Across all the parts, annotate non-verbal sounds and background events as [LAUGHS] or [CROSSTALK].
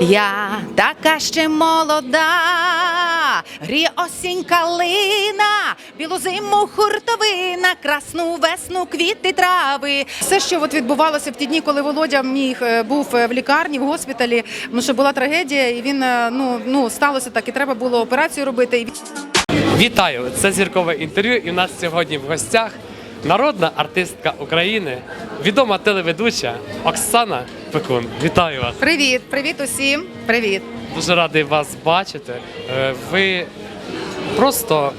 Я така ще молода, гріє осінь калина, білу зиму хуртовина, красну весну квіти трави. Все, що от відбувалося в ті дні, коли Володя міг е, був е, в лікарні, в госпіталі, ну що була трагедія, і він е, ну, ну сталося так, і треба було операцію робити. Вітаю! Це зіркове інтерв'ю. І в нас сьогодні в гостях народна артистка України, відома телеведуча Оксана Пекун. Вітаю вас! Привіт, привіт усім. Привіт. Дуже радий вас бачити. Е, Ви просто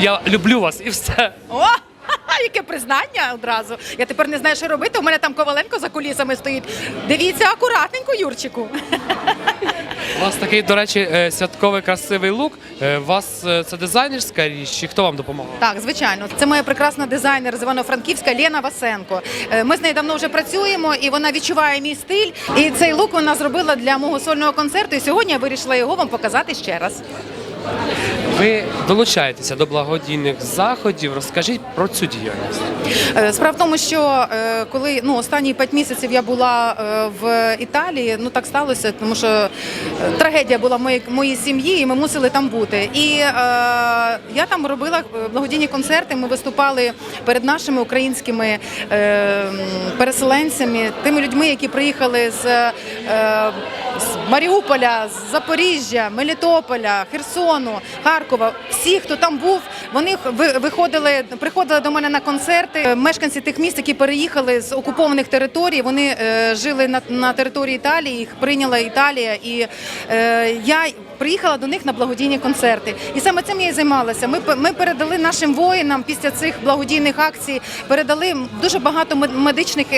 я люблю вас і все. О! [LAUGHS] Яке признання одразу. Я тепер не знаю, що робити. У мене там Коваленко за кулісами стоїть. Дивіться акуратненько, Юрчику. [LAUGHS] Вас такий, до речі, е, святковий красивий лук. Е, У вас е, це дизайнерська річ, чи хто вам допомагав? Так, звичайно, це моя прекрасна дизайнер з Івано-Франківська Лена Васенко. Е, Ми з нею давно вже працюємо, і вона відчуває мій стиль. І цей лук вона зробила для мого сольного концерту. І сьогодні я вирішила його вам показати ще раз. Ви долучаєтеся до благодійних заходів. Розкажіть про цю діяльність. Е, Справа в тому, що е, коли ну останні п'ять місяців я була е, в Італії, ну так сталося, тому що трагедія була в моїй моїй сім'ї, і ми мусили там бути. І е, я там робила благодійні концерти. Ми виступали перед нашими українськими е, переселенцями, тими людьми, які приїхали з. е, з Маріуполя, з Запоріжжя, Мелітополя, Херсону, Харкова. Всі, хто там був, вони виходили, приходили до мене на концерти. Мешканці тих міст, які переїхали з окупованих територій, вони е, жили на, на території Італії. Їх прийняла Італія, і е, я приїхала до них на благодійні концерти. І саме цим я і займалася. Ми ми передали нашим воїнам після цих благодійних акцій, передали дуже багато мед- медичних е,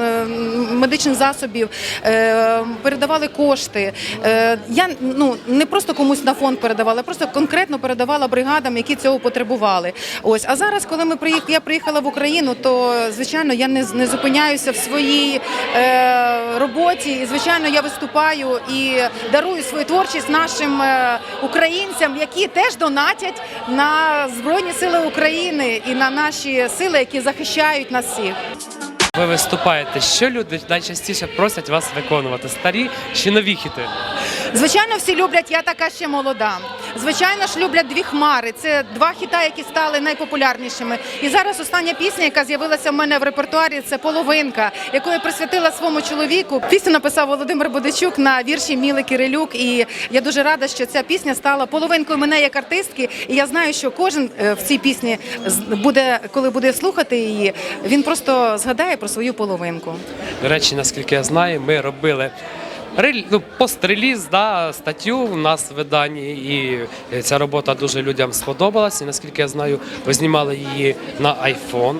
е, медичних засобів, е, передавали кошти. Е, Я ну не просто комусь на фонд передавала, просто конкретно передавала бригадам, які цього потребували. Ось а зараз, коли ми приїх, я приїхала в Україну, то звичайно я не, не зупиняюся в своїй е, роботі. І звичайно, я виступаю і дарую свою творчість нашим е, українцям, які теж донатять на Збройні Сили України і на наші сили, які захищають нас всіх. Ви виступаєте. Що люди найчастіше просять вас виконувати? Старі чи нові хіти? Звичайно, всі люблять я така ще молода. Звичайно ж, люблять дві хмари. Це два хіта, які стали найпопулярнішими. І зараз остання пісня, яка з'явилася в мене в репертуарі, це половинка, яку я присвятила своєму чоловіку. Пісню написав Володимир Бодичук на вірші Міли Кирилюк. І я дуже рада, що ця пісня стала половинкою мене як артистки. І я знаю, що кожен е, в цій пісні буде, коли буде слухати її, він просто згадає про свою половинку. До речі, наскільки я знаю, ми робили ну, пост-реліз, да, статтю у нас в виданні, і ця робота дуже людям сподобалась. І наскільки я знаю, ви знімали її на iPhone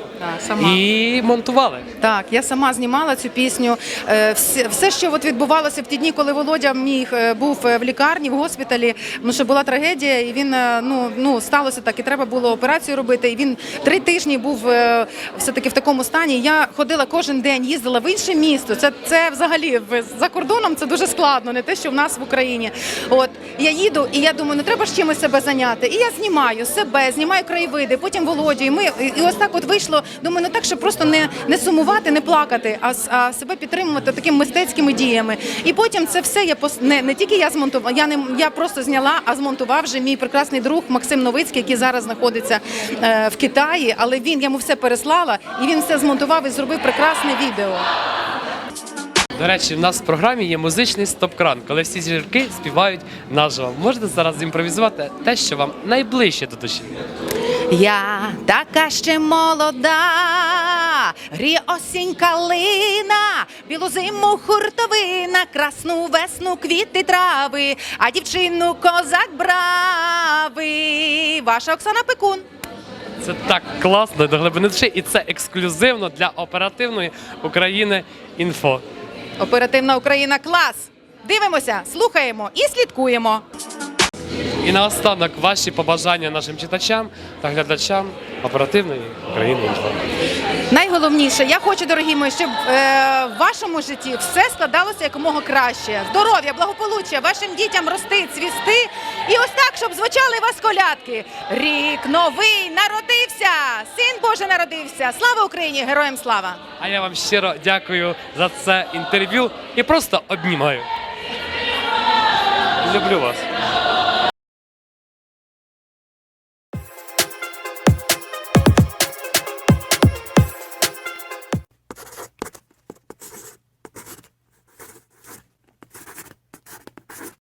сама. і монтували. Так, я сама знімала цю пісню. Е, Все, все що от відбувалося в ті дні, коли Володя міг е, був е, в лікарні, в госпіталі, ну що була трагедія, і він е, ну, ну сталося так, і треба було операцію робити. І він три тижні був е, все-таки в такому стані. Я ходила кожен день, їздила в інше місто. Це, це взагалі за кордоном це дуже складно, не те, що в нас в Україні. От я їду, і я думаю, ну треба ж чимось себе зайняти. І я знімаю себе, знімаю краєвиди, потім Володю. І ми і ось так от вийшло. Думаю, ну так, щоб просто не, не сумувати, не плакати, а, а себе підтримувати такими мистецькими діями. І потім це все я пос... не, не тільки я змонтувала, я не я просто зняла, а змонтував вже мій прекрасний друг Максим Новицький, який зараз знаходиться е, в Китаї. Але він я йому все переслала, і він все змонтував і зробив прекрасне відео. До речі, в нас в програмі є музичний стоп-кран, коли всі зірки співають наживо. Можете зараз імпровізувати те, що вам найближче до душі. Я така ще молода, гріє осінь калина, білу зиму хуртовина, красну весну квіти трави, а дівчину козак бравий. Ваша Оксана Пекун. Це так класно до глибини душі, і це ексклюзивно для оперативної України інфо. Оперативна Україна клас. Дивимося, слухаємо і слідкуємо. І наостанок ваші побажання нашим читачам та глядачам оперативної України інфо. Найголовніше, я хочу, дорогі мої, щоб е, в вашому житті все складалося якомога краще. Здоров'я, благополуччя, вашим дітям рости, цвісти. І ось так, щоб звучали у вас колядки. Рік новий народився! Син Божий народився! Слава Україні! Героям слава! А я вам щиро дякую за це інтерв'ю і просто обнімаю. Люблю вас.